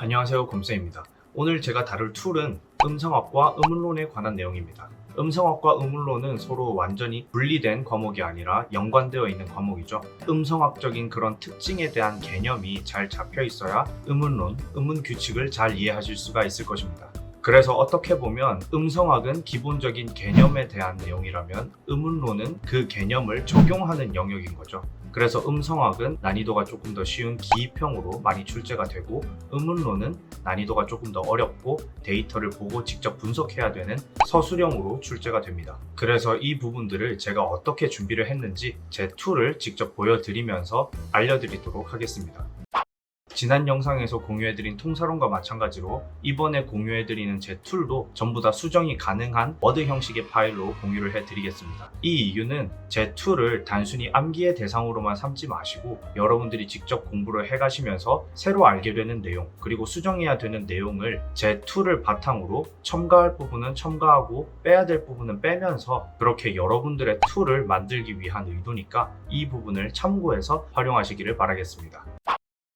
안녕하세요 곰쌤입니다. 오늘 제가 다룰 툴은 음성학과 음운론에 관한 내용입니다. 음성학과 음운론은 서로 완전히 분리된 과목이 아니라 연관되어 있는 과목이죠. 음성학적인 그런 특징에 대한 개념이 잘 잡혀 있어야 음운론, 음운 규칙을 잘 이해하실 수가 있을 것입니다. 그래서 어떻게 보면 음성학은 기본적인 개념에 대한 내용이라면 음운론은 그 개념을 적용하는 영역인 거죠. 그래서 음성학은 난이도가 조금 더 쉬운 기입형으로 많이 출제가 되고 음운론은 난이도가 조금 더 어렵고 데이터를 보고 직접 분석해야 되는 서술형으로 출제가 됩니다. 그래서 이 부분들을 제가 어떻게 준비를 했는지 제 툴을 직접 보여드리면서 알려드리도록 하겠습니다. 지난 영상에서 공유해드린 통사론과 마찬가지로 이번에 공유해드리는 제 툴도 전부 다 수정이 가능한 워드 형식의 파일로 공유를 해드리겠습니다. 이 이유는 제 툴을 단순히 암기의 대상으로만 삼지 마시고 여러분들이 직접 공부를 해가시면서 새로 알게 되는 내용 그리고 수정해야 되는 내용을 제 툴을 바탕으로 첨가할 부분은 첨가하고 빼야 될 부분은 빼면서 그렇게 여러분들의 툴을 만들기 위한 의도니까 이 부분을 참고해서 활용하시기를 바라겠습니다.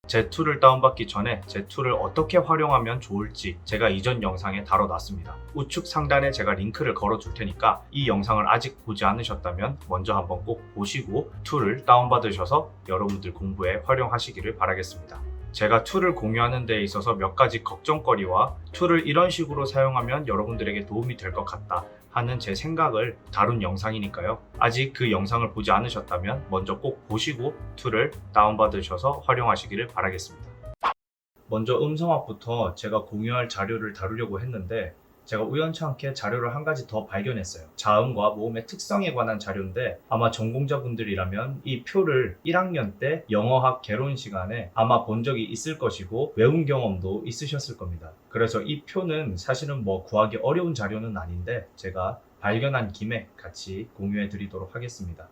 제 툴을 다운받기 전에 제 툴을 어떻게 활용하면 좋을지 제가 이전 영상에 다뤄놨습니다. 우측 상단에 제가 링크를 걸어둘 테니까 이 영상을 아직 보지 않으셨다면 먼저 한번 꼭 보시고 툴을 다운받으셔서 여러분들 공부에 활용하시기를 바라겠습니다. 제가 툴을 공유하는 데 있어서 몇 가지 걱정거리와 툴을 이런 식으로 사용하면 여러분들에게 도움이 될 것 같다 하는 제 생각을 다룬 영상이니까요. 아직 그 영상을 보지 않으셨다면 먼저 꼭 보시고 툴을 다운받으셔서 활용하시기를 바라겠습니다. 먼저 음성학부터 제가 공유할 자료를 다루려고 했는데 제가 우연치 않게 자료를 한 가지 더 발견했어요. 자음과 모음의 특성에 관한 자료인데 아마 전공자분들이라면 이 표를 1학년 때 영어학 개론 시간에 아마 본 적이 있을 것이고 외운 경험도 있으셨을 겁니다. 그래서 이 표는 사실은 뭐 구하기 어려운 자료는 아닌데 제가 발견한 김에 같이 공유해 드리도록 하겠습니다.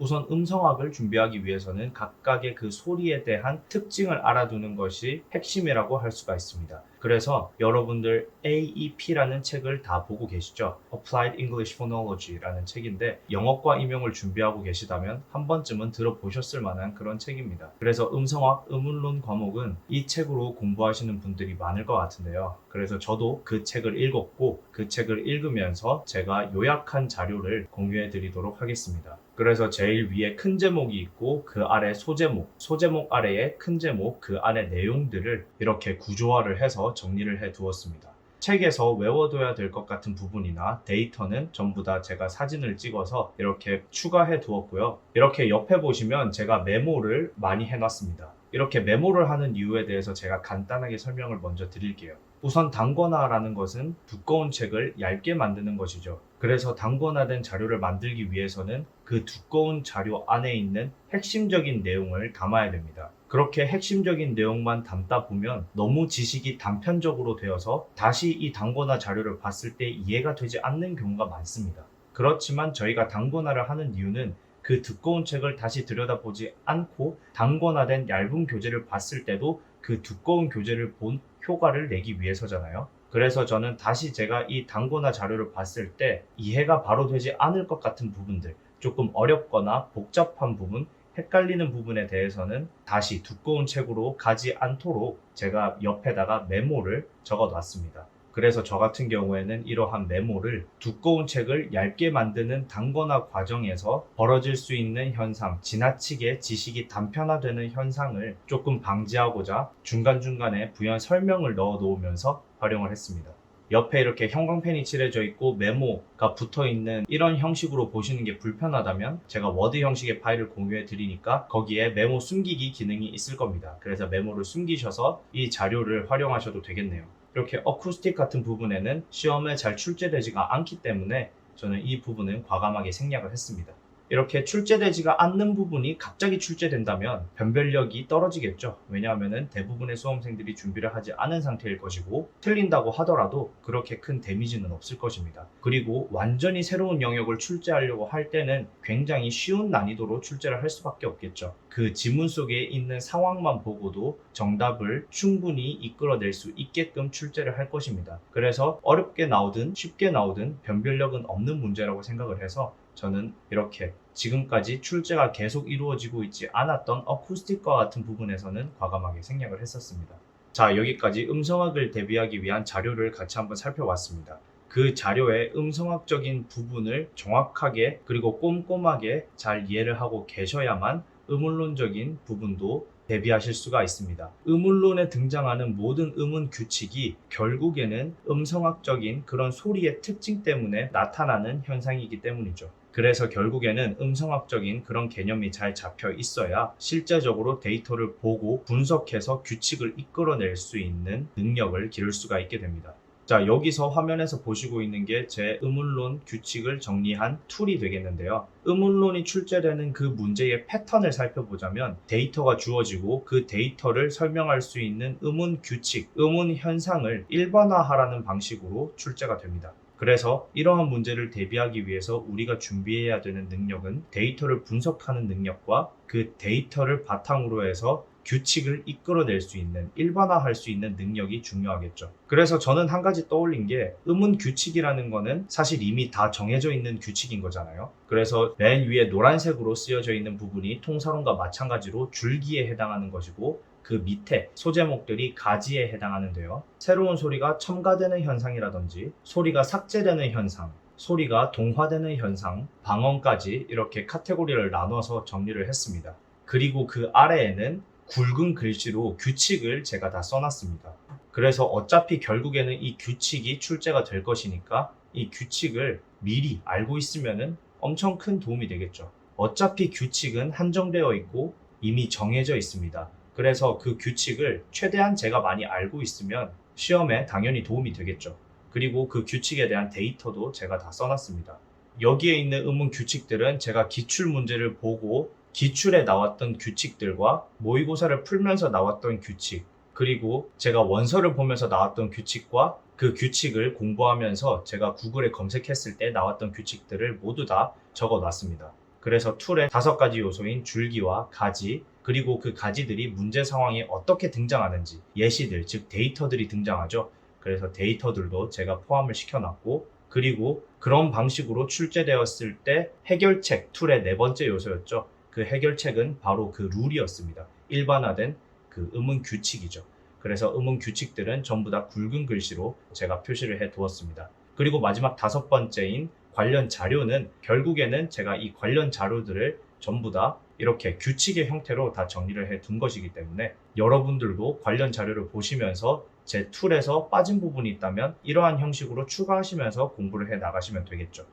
우선 음성학을 준비하기 위해서는 각각의 그 소리에 대한 특징을 알아두는 것이 핵심이라고 할 수가 있습니다. 그래서 여러분들 AEP라는 책을 다 보고 계시죠? Applied English Phonology라는 책인데 영어과 임용을 준비하고 계시다면 한 번쯤은 들어보셨을 만한 그런 책입니다. 그래서 음성학, 음운론 과목은 이 책으로 공부하시는 분들이 많을 것 같은데요. 그래서 저도 그 책을 읽었고 그 책을 읽으면서 제가 요약한 자료를 공유해 드리도록 하겠습니다. 그래서 제일 위에 큰 제목이 있고 그 아래 소제목, 소제목 아래에 큰 제목, 그 안에 내용들을 이렇게 구조화를 해서 정리를 해 두었습니다. 책에서 외워둬야 될 것 같은 부분이나 데이터는 전부 다 제가 사진을 찍어서 이렇게 추가해 두었고요. 이렇게 옆에 보시면 제가 메모를 많이 해놨습니다. 이렇게 메모를 하는 이유에 대해서 제가 간단하게 설명을 먼저 드릴게요. 우선 단권화라는 것은 두꺼운 책을 얇게 만드는 것이죠. 그래서 단권화된 자료를 만들기 위해서는 그 두꺼운 자료 안에 있는 핵심적인 내용을 담아야 됩니다. 그렇게 핵심적인 내용만 담다 보면 너무 지식이 단편적으로 되어서 다시 이 단권화 자료를 봤을 때 이해가 되지 않는 경우가 많습니다. 그렇지만 저희가 단권화를 하는 이유는 그 두꺼운 책을 다시 들여다보지 않고 단권화된 얇은 교재를 봤을 때도 그 두꺼운 교재를 본 효과를 내기 위해서잖아요. 그래서 저는 다시 제가 이 단권화 자료를 봤을 때 이해가 바로 되지 않을 것 같은 부분들, 조금 어렵거나 복잡한 부분, 헷갈리는 부분에 대해서는 다시 두꺼운 책으로 가지 않도록 제가 옆에다가 메모를 적어 놨습니다. 그래서 저 같은 경우에는 이러한 메모를 두꺼운 책을 얇게 만드는 단권화 과정에서 벌어질 수 있는 현상, 지나치게 지식이 단편화되는 현상을 조금 방지하고자 중간중간에 부연 설명을 넣어 놓으면서 활용을 했습니다. 옆에 이렇게 형광펜이 칠해져 있고 메모가 붙어 있는 이런 형식으로 보시는 게 불편하다면 제가 워드 형식의 파일을 공유해 드리니까 거기에 메모 숨기기 기능이 있을 겁니다. 그래서 메모를 숨기셔서 이 자료를 활용하셔도 되겠네요. 이렇게 어쿠스틱 같은 부분에는 시험에 잘 출제되지가 않기 때문에 저는 이 부분은 과감하게 생략을 했습니다. 이렇게 출제되지가 않는 부분이 갑자기 출제된다면 변별력이 떨어지겠죠. 왜냐하면 대부분의 수험생들이 준비를 하지 않은 상태일 것이고 틀린다고 하더라도 그렇게 큰 데미지는 없을 것입니다. 그리고 완전히 새로운 영역을 출제하려고 할 때는 굉장히 쉬운 난이도로 출제를 할 수밖에 없겠죠. 그 지문 속에 있는 상황만 보고도 정답을 충분히 이끌어낼 수 있게끔 출제를 할 것입니다. 그래서 어렵게 나오든 쉽게 나오든 변별력은 없는 문제라고 생각을 해서 저는 이렇게 지금까지 출제가 계속 이루어지고 있지 않았던 어쿠스틱과 같은 부분에서는 과감하게 생략을 했었습니다. 자, 여기까지 음성학을 대비하기 위한 자료를 같이 한번 살펴봤습니다. 그 자료의 음성학적인 부분을 정확하게 그리고 꼼꼼하게 잘 이해를 하고 계셔야만 음운론적인 부분도 대비하실 수가 있습니다. 음운론에 등장하는 모든 음운 규칙이 결국에는 음성학적인 그런 소리의 특징 때문에 나타나는 현상이기 때문이죠. 그래서 결국에는 음성학적인 그런 개념이 잘 잡혀 있어야 실제적으로 데이터를 보고 분석해서 규칙을 이끌어낼 수 있는 능력을 기를 수가 있게 됩니다. 자, 여기서 화면에서 보시고 있는 게 제 음운론 규칙을 정리한 툴이 되겠는데요. 음운론이 출제되는 그 문제의 패턴을 살펴보자면 데이터가 주어지고 그 데이터를 설명할 수 있는 음운 규칙, 음운 현상을 일반화하라는 방식으로 출제가 됩니다. 그래서 이러한 문제를 대비하기 위해서 우리가 준비해야 되는 능력은 데이터를 분석하는 능력과 그 데이터를 바탕으로 해서 규칙을 이끌어낼 수 있는 일반화할 수 있는 능력이 중요하겠죠. 그래서 저는 한 가지 떠올린 게 음운 규칙이라는 거는 사실 이미 다 정해져 있는 규칙인 거잖아요. 그래서 맨 위에 노란색으로 쓰여져 있는 부분이 통사론과 마찬가지로 줄기에 해당하는 것이고 그 밑에 소제목들이 가지에 해당하는데요. 새로운 소리가 첨가되는 현상이라든지 소리가 삭제되는 현상, 소리가 동화되는 현상, 방언까지 이렇게 카테고리를 나눠서 정리를 했습니다. 그리고 그 아래에는 굵은 글씨로 규칙을 제가 다 써놨습니다. 그래서 어차피 결국에는 이 규칙이 출제가 될 것이니까 이 규칙을 미리 알고 있으면은 엄청 큰 도움이 되겠죠. 어차피 규칙은 한정되어 있고 이미 정해져 있습니다. 그래서 그 규칙을 최대한 제가 많이 알고 있으면 시험에 당연히 도움이 되겠죠. 그리고 그 규칙에 대한 데이터도 제가 다 써놨습니다. 여기에 있는 음운 규칙들은 제가 기출 문제를 보고 기출에 나왔던 규칙들과 모의고사를 풀면서 나왔던 규칙, 그리고 제가 원서를 보면서 나왔던 규칙과 그 규칙을 공부하면서 제가 구글에 검색했을 때 나왔던 규칙들을 모두 다 적어 놨습니다. 그래서 툴의 다섯 가지 요소인 줄기와 가지, 그리고 그 가지들이 문제 상황에 어떻게 등장하는지 예시들, 즉 데이터들이 등장하죠. 그래서 데이터들도 제가 포함을 시켜놨고, 그리고 그런 방식으로 출제되었을 때 해결책 툴의 네 번째 요소였죠. 그 해결책은 바로 그 룰이었습니다. 일반화된 그 음운 규칙이죠. 그래서 음운 규칙들은 전부 다 굵은 글씨로 제가 표시를 해 두었습니다. 그리고 마지막 다섯 번째인 관련 자료는 결국에는 제가 이 관련 자료들을 전부 다 이렇게 규칙의 형태로 다 정리를 해 둔 것이기 때문에 여러분들도 관련 자료를 보시면서 제 툴에서 빠진 부분이 있다면 이러한 형식으로 추가하시면서 공부를 해 나가시면 되겠죠.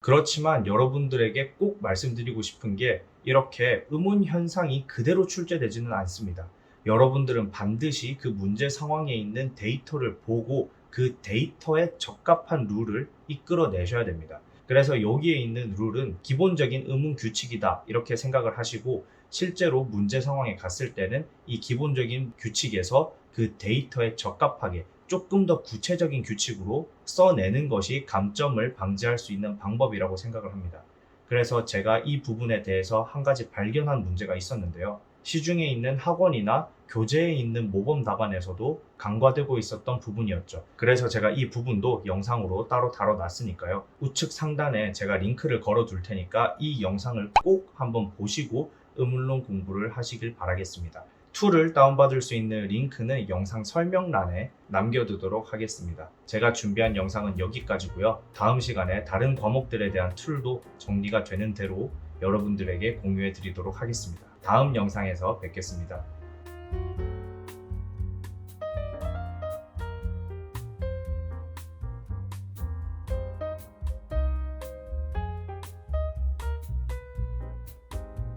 그렇지만 여러분들에게 꼭 말씀드리고 싶은 게 이렇게 음운 현상이 그대로 출제되지는 않습니다. 여러분들은 반드시 그 문제 상황에 있는 데이터를 보고 그 데이터에 적합한 룰을 이끌어내셔야 됩니다. 그래서 여기에 있는 룰은 기본적인 음운 규칙이다 이렇게 생각을 하시고 실제로 문제 상황에 갔을 때는 이 기본적인 규칙에서 그 데이터에 적합하게 조금 더 구체적인 규칙으로 써내는 것이 감점을 방지할 수 있는 방법이라고 생각을 합니다. 그래서 제가 이 부분에 대해서 한 가지 발견한 문제가 있었는데요. 시중에 있는 학원이나 교재에 있는 모범 답안에서도 간과되고 있었던 부분이었죠. 그래서 제가 이 부분도 영상으로 따로 다뤄놨으니까요. 우측 상단에 제가 링크를 걸어 둘 테니까 이 영상을 꼭 한번 보시고 음운론 공부를 하시길 바라겠습니다. 툴을 다운받을 수 있는 링크는 영상 설명란에 남겨두도록 하겠습니다. 제가 준비한 영상은 여기까지고요. 다음 시간에 다른 과목들에 대한 툴도 정리가 되는 대로 여러분들에게 공유해 드리도록 하겠습니다. 다음 영상에서 뵙겠습니다.